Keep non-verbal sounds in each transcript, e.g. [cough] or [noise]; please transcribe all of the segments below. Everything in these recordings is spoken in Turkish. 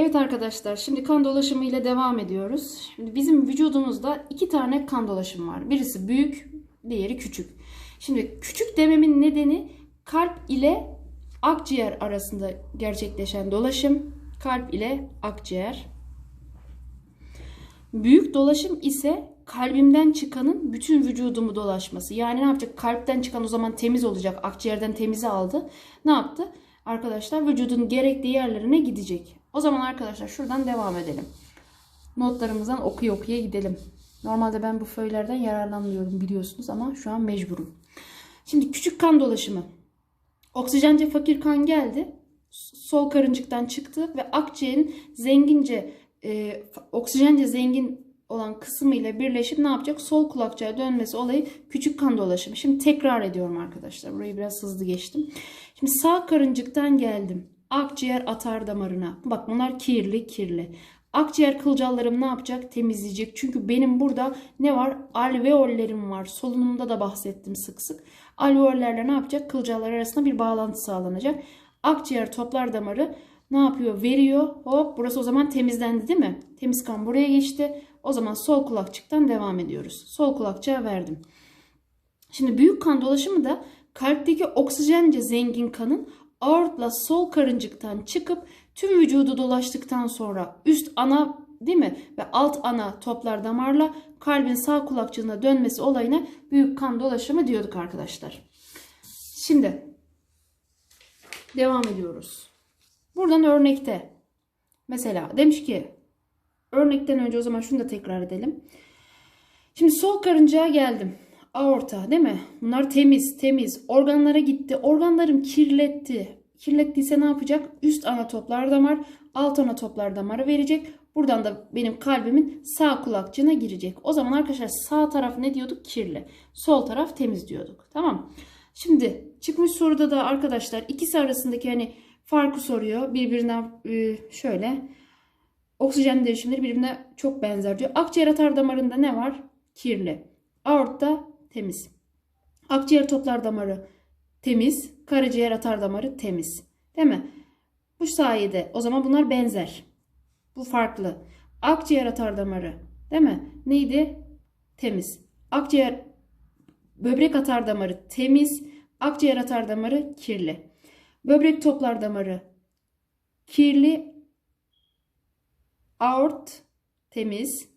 Evet arkadaşlar şimdi kan dolaşımı ile devam ediyoruz. Şimdi bizim vücudumuzda iki tane kan dolaşımı var. Birisi büyük, diğeri küçük. Şimdi küçük dememin nedeni kalp ile akciğer arasında gerçekleşen dolaşım. Kalp ile akciğer. Büyük dolaşım ise kalbimden çıkanın bütün vücudumu dolaşması. Yani ne yapacak? Kalpten çıkan o zaman temiz olacak. Akciğerden temizi aldı. Ne yaptı? Arkadaşlar vücudun gerekli yerlerine gidecek. O zaman arkadaşlar şuradan devam edelim. Notlarımızdan okuya okuya gidelim. Normalde ben bu föylerden yararlanmıyorum biliyorsunuz ama şu an mecburum. Şimdi küçük kan dolaşımı. Oksijence fakir kan geldi. Sol karıncıktan çıktı ve akciğerin zengince e, oksijence zengin olan kısmı ile birleşip ne yapacak? Sol kulakçığa dönmesi olayı küçük kan dolaşımı. Şimdi tekrar ediyorum arkadaşlar. Burayı biraz hızlı geçtim. Şimdi sağ karıncıktan geldim. Akciğer atar damarına. Bak bunlar kirli kirli. Akciğer kılcallarım ne yapacak? Temizleyecek. Çünkü benim burada ne var? Alveollerim var. Solunumda da bahsettim sık sık. Alveollerle ne yapacak? Kılcallar arasında bir bağlantı sağlanacak. Akciğer toplar damarı ne yapıyor? Veriyor. Hop burası o zaman temizlendi değil mi? Temiz kan buraya geçti. O zaman sol kulakçıktan devam ediyoruz. Sol kulakçığa verdim. Şimdi büyük kan dolaşımı da kalpteki oksijence zengin kanın aortla sol karıncıktan çıkıp tüm vücudu dolaştıktan sonra üst ana değil mi ve alt ana toplar damarla kalbin sağ kulakçığına dönmesi olayına büyük kan dolaşımı diyorduk arkadaşlar. Şimdi devam ediyoruz. Buradan örnekte mesela demiş ki örnekten önce o zaman şunu da tekrar edelim. Şimdi sol karıncaya geldim. Aorta değil mi? Bunlar temiz temiz. Organlara gitti. Organlarım kirletti. Kirlettiyse ne yapacak? Üst ana toplar damar, alt ana toplar damarı verecek. Buradan da benim kalbimin sağ kulakçığına girecek. O zaman arkadaşlar sağ taraf ne diyorduk? Kirli. Sol taraf temiz diyorduk. Tamam. Şimdi çıkmış soruda da arkadaşlar ikisi arasındaki hani farkı soruyor. Birbirinden e, şöyle oksijen değişimleri birbirine çok benzer diyor. Akciğer atar damarında ne var? Kirli. Aortta temiz. Akciğer toplar damarı temiz. Karaciğer atar damarı temiz. Değil mi? Bu sayede o zaman bunlar benzer. Bu farklı. Akciğer atar damarı değil mi? Neydi? Temiz. Akciğer böbrek atar damarı temiz. Akciğer atar damarı kirli. Böbrek toplar damarı kirli. Aort temiz.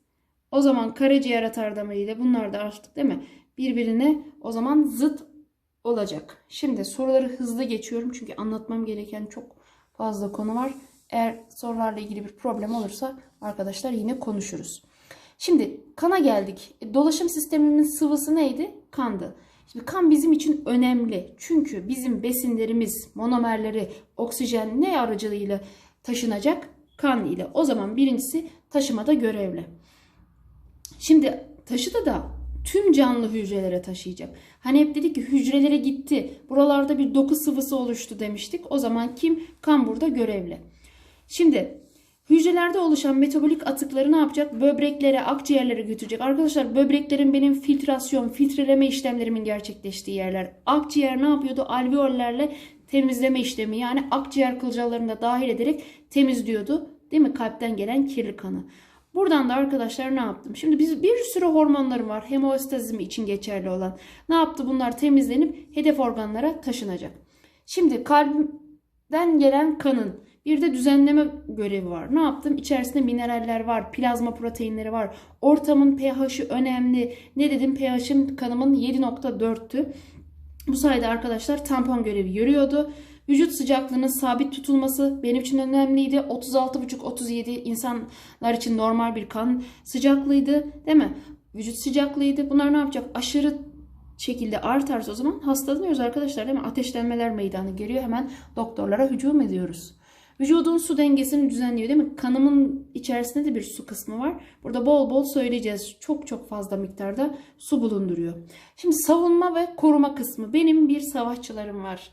O zaman karaciğer atar damarı ile bunlar da artık değil mi? Birbirine o zaman zıt olacak. Şimdi soruları hızlı geçiyorum çünkü anlatmam gereken çok fazla konu var. Eğer sorularla ilgili bir problem olursa arkadaşlar yine konuşuruz. Şimdi kana geldik. E, dolaşım sisteminin sıvısı neydi? Kandı. Şimdi kan bizim için önemli. Çünkü bizim besinlerimiz, monomerleri, oksijen ne aracılığıyla taşınacak? Kan ile. O zaman birincisi taşımada görevli. Şimdi taşıda da tüm canlı hücrelere taşıyacak. Hani hep dedik ki hücrelere gitti. Buralarda bir doku sıvısı oluştu demiştik. O zaman kim? Kan burada görevli. Şimdi hücrelerde oluşan metabolik atıkları ne yapacak? Böbreklere, akciğerlere götürecek. Arkadaşlar böbreklerin benim filtrasyon, filtreleme işlemlerimin gerçekleştiği yerler. Akciğer ne yapıyordu? Alveollerle temizleme işlemi yani akciğer kılcallarını da dahil ederek temizliyordu. Değil mi? Kalpten gelen kirli kanı. Buradan da arkadaşlar ne yaptım? Şimdi biz bir sürü hormonlarım var. Hemostazim için geçerli olan. Ne yaptı? Bunlar temizlenip hedef organlara taşınacak. Şimdi kalpten gelen kanın bir de düzenleme görevi var. Ne yaptım? İçerisinde mineraller var, plazma proteinleri var. Ortamın pH'i önemli. Ne dedim? pH'im kanımın 7.4'tü. Bu sayede arkadaşlar tampon görevi görüyordu. Vücut sıcaklığının sabit tutulması benim için önemliydi. 36,5-37 insanlar için normal bir kan sıcaklığıydı değil mi? Vücut sıcaklığıydı. Bunlar ne yapacak? Aşırı şekilde artarsa o zaman hastalanıyoruz arkadaşlar değil mi? Ateşlenmeler meydana geliyor. Hemen doktorlara hücum ediyoruz. Vücudun su dengesini düzenliyor değil mi? Kanımın içerisinde de bir su kısmı var. Burada bol bol söyleyeceğiz. Çok çok fazla miktarda su bulunduruyor. Şimdi savunma ve koruma kısmı. Benim bir savaşçılarım var.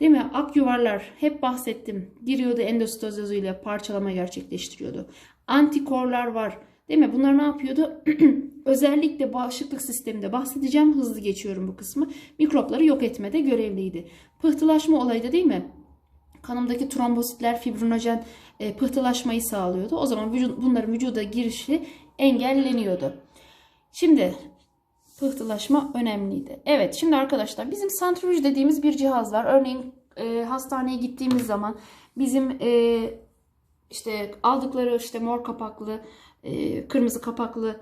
Değil mi? Ak yuvarlar hep bahsettim. Giriyordu endositoz ile parçalama gerçekleştiriyordu. Antikorlar var. Değil mi? Bunlar ne yapıyordu? [clears throat] Özellikle bağışıklık sisteminde bahsedeceğim. Hızlı geçiyorum bu kısmı. Mikropları yok etmede görevliydi. Pıhtılaşma olayı da değil mi? kanımdaki trombositler fibrinojen e, pıhtılaşmayı sağlıyordu. O zaman vücut, bunların vücuda girişi engelleniyordu. Şimdi pıhtılaşma önemliydi. Evet şimdi arkadaşlar bizim santrifüj dediğimiz bir cihaz var. Örneğin e, hastaneye gittiğimiz zaman bizim e, işte aldıkları işte mor kapaklı, e, kırmızı kapaklı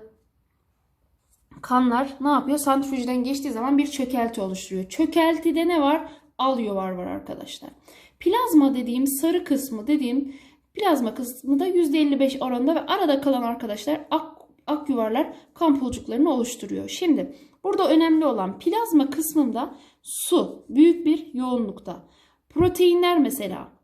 kanlar ne yapıyor? Santrifüjden geçtiği zaman bir çökelti oluşturuyor. Çökeltide ne var? Al yuvar var arkadaşlar. Plazma dediğim sarı kısmı dediğim plazma kısmı da %55 oranında ve arada kalan arkadaşlar ak, ak yuvarlar kan pulcuklarını oluşturuyor. Şimdi burada önemli olan plazma kısmında su büyük bir yoğunlukta. Proteinler mesela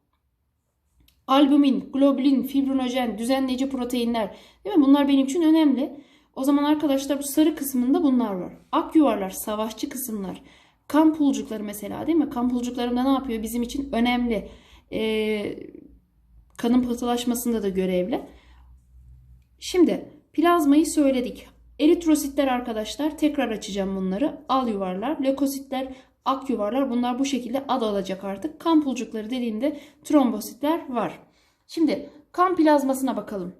albumin, globulin, fibrinojen, düzenleyici proteinler değil mi? Bunlar benim için önemli. O zaman arkadaşlar bu sarı kısmında bunlar var. Ak yuvarlar, savaşçı kısımlar. Kan pulcukları mesela değil mi? Kan pulcuklarında ne yapıyor? Bizim için önemli. Ee, kanın pıhtılaşmasında da görevli. Şimdi plazmayı söyledik. Eritrositler arkadaşlar tekrar açacağım bunları. Al yuvarlar, lökositler, ak yuvarlar bunlar bu şekilde ad alacak artık. Kan pulcukları dediğimde trombositler var. Şimdi kan plazmasına bakalım.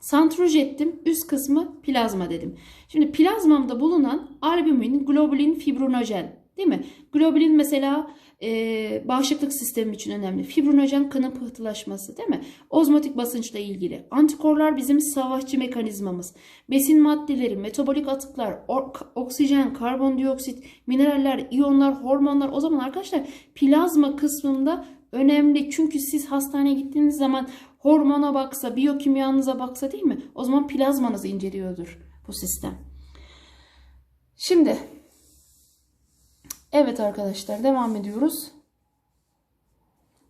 Santrifüj ettim. Üst kısmı plazma dedim. Şimdi plazmamda bulunan albumin, globulin, fibrinojen değil mi? Globulin mesela e, bağışıklık sistemi için önemli. Fibrinojen kanın pıhtılaşması değil mi? Ozmotik basınçla ilgili. Antikorlar bizim savaşçı mekanizmamız. Besin maddeleri, metabolik atıklar, oksijen, karbondioksit, mineraller, iyonlar, hormonlar. O zaman arkadaşlar plazma kısmında önemli. Çünkü siz hastaneye gittiğiniz zaman hormona baksa, biyokimyanıza baksa değil mi? O zaman plazmanızı inceliyordur bu sistem. Şimdi evet arkadaşlar devam ediyoruz.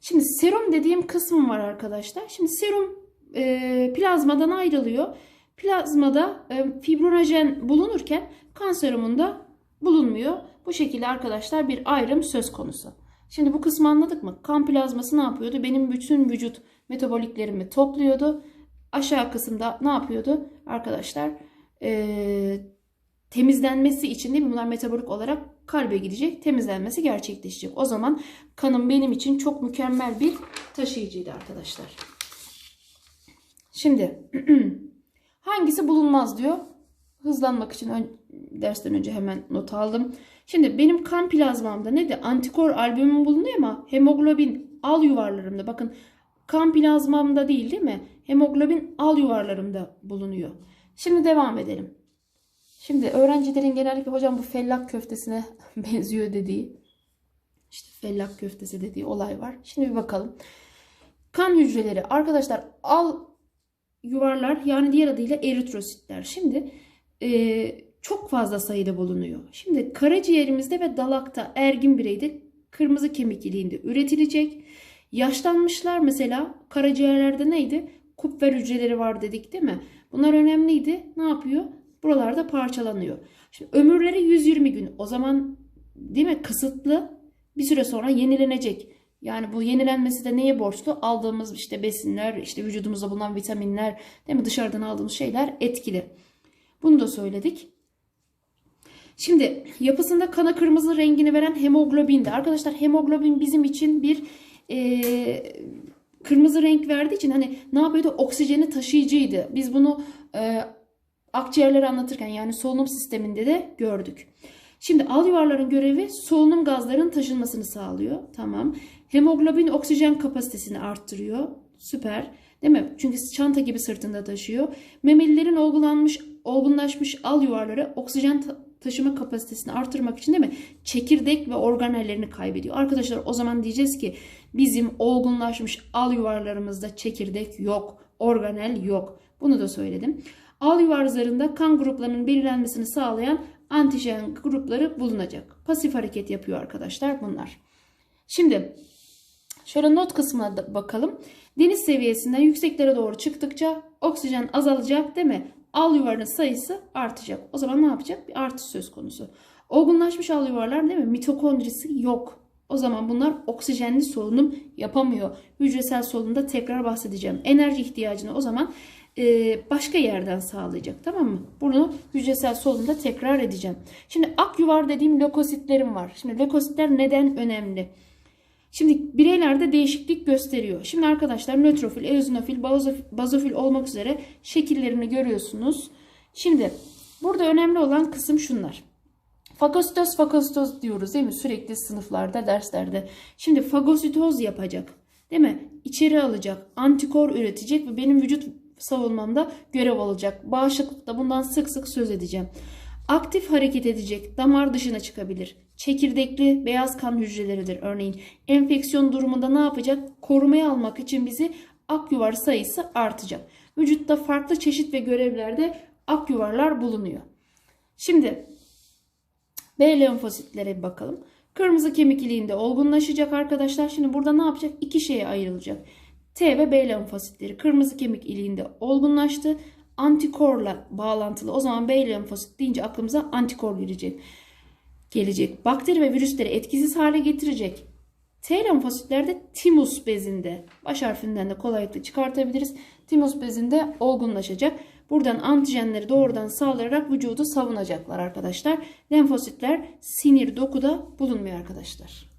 Şimdi serum dediğim kısmım var arkadaşlar. Şimdi serum e, plazmadan ayrılıyor. Plazmada e, fibrinojen bulunurken kan serumunda bulunmuyor. Bu şekilde arkadaşlar bir ayrım söz konusu. Şimdi bu kısmı anladık mı? Kan plazması ne yapıyordu? Benim bütün vücut metaboliklerimi topluyordu. Aşağı kısımda ne yapıyordu? Arkadaşlar ee, temizlenmesi için değil mi? Bunlar metabolik olarak kalbe gidecek. Temizlenmesi gerçekleşecek. O zaman kanım benim için çok mükemmel bir taşıyıcıydı arkadaşlar. Şimdi [clears throat] hangisi bulunmaz diyor. Hızlanmak için ön, dersten önce hemen not aldım. Şimdi benim kan plazmamda ne de antikor albümüm bulunuyor ama hemoglobin al yuvarlarımda bakın kan plazmamda değil değil mi? Hemoglobin al yuvarlarımda bulunuyor. Şimdi devam edelim. Şimdi öğrencilerin genellikle hocam bu fellak köftesine [laughs] benziyor dediği işte fellak köftesi dediği olay var. Şimdi bir bakalım. Kan hücreleri arkadaşlar al yuvarlar yani diğer adıyla eritrositler. Şimdi e, çok fazla sayıda bulunuyor. Şimdi karaciğerimizde ve dalakta ergin bireyde kırmızı kemik iliğinde üretilecek. Yaşlanmışlar mesela karaciğerlerde neydi? Kupfer hücreleri var dedik değil mi? Bunlar önemliydi. Ne yapıyor? Buralarda parçalanıyor. Şimdi ömürleri 120 gün. O zaman değil mi? Kısıtlı bir süre sonra yenilenecek. Yani bu yenilenmesi de neye borçlu? Aldığımız işte besinler, işte vücudumuzda bulunan vitaminler, değil mi? Dışarıdan aldığımız şeyler etkili. Bunu da söyledik. Şimdi yapısında kana kırmızı rengini veren hemoglobindi. Arkadaşlar hemoglobin bizim için bir e, kırmızı renk verdiği için hani ne yapıyordu? Oksijeni taşıyıcıydı. Biz bunu e, akciğerleri anlatırken yani solunum sisteminde de gördük. Şimdi al yuvarların görevi solunum gazlarının taşınmasını sağlıyor. Tamam. Hemoglobin oksijen kapasitesini arttırıyor. Süper. Değil mi? Çünkü çanta gibi sırtında taşıyor. Memelilerin olgulanmış, olgunlaşmış al yuvarları oksijen taşıma kapasitesini artırmak için değil mi? Çekirdek ve organellerini kaybediyor. Arkadaşlar o zaman diyeceğiz ki bizim olgunlaşmış al yuvarlarımızda çekirdek yok, organel yok. Bunu da söyledim. Al yuvar kan gruplarının belirlenmesini sağlayan antijen grupları bulunacak. Pasif hareket yapıyor arkadaşlar bunlar. Şimdi şöyle not kısmına da bakalım. Deniz seviyesinden yükseklere doğru çıktıkça oksijen azalacak değil mi? al yuvarının sayısı artacak. O zaman ne yapacak? Bir artış söz konusu. Olgunlaşmış al yuvarlar değil mi? Mitokondrisi yok. O zaman bunlar oksijenli solunum yapamıyor. Hücresel solunumda tekrar bahsedeceğim. Enerji ihtiyacını o zaman başka yerden sağlayacak. Tamam mı? Bunu hücresel solunumda tekrar edeceğim. Şimdi ak yuvar dediğim lökositlerim var. Şimdi lökositler neden önemli? Şimdi bireylerde değişiklik gösteriyor. Şimdi arkadaşlar nötrofil, eozinofil, bazofil olmak üzere şekillerini görüyorsunuz. Şimdi burada önemli olan kısım şunlar. Fagositoz fagositoz diyoruz değil mi? Sürekli sınıflarda, derslerde. Şimdi fagositoz yapacak. Değil mi? İçeri alacak, antikor üretecek ve benim vücut savunmamda görev alacak. Bağışıklıkta bundan sık sık söz edeceğim. Aktif hareket edecek, damar dışına çıkabilir. Çekirdekli beyaz kan hücreleridir örneğin. Enfeksiyon durumunda ne yapacak? Korumaya almak için bizi ak yuvar sayısı artacak. Vücutta farklı çeşit ve görevlerde ak yuvarlar bulunuyor. Şimdi B lenfositlere bakalım. Kırmızı kemik iliğinde olgunlaşacak arkadaşlar. Şimdi burada ne yapacak? İki şeye ayrılacak. T ve B lenfositleri kırmızı kemik iliğinde olgunlaştı. Antikorla bağlantılı. O zaman B lenfosit deyince aklımıza antikor gelecek. Gelecek. Bakteri ve virüsleri etkisiz hale getirecek. T lenfositlerde timus bezinde, baş harfinden de kolaylıkla çıkartabiliriz. Timus bezinde olgunlaşacak. Buradan antijenleri doğrudan sağlayarak vücudu savunacaklar arkadaşlar. Lenfositler sinir dokuda bulunmuyor arkadaşlar.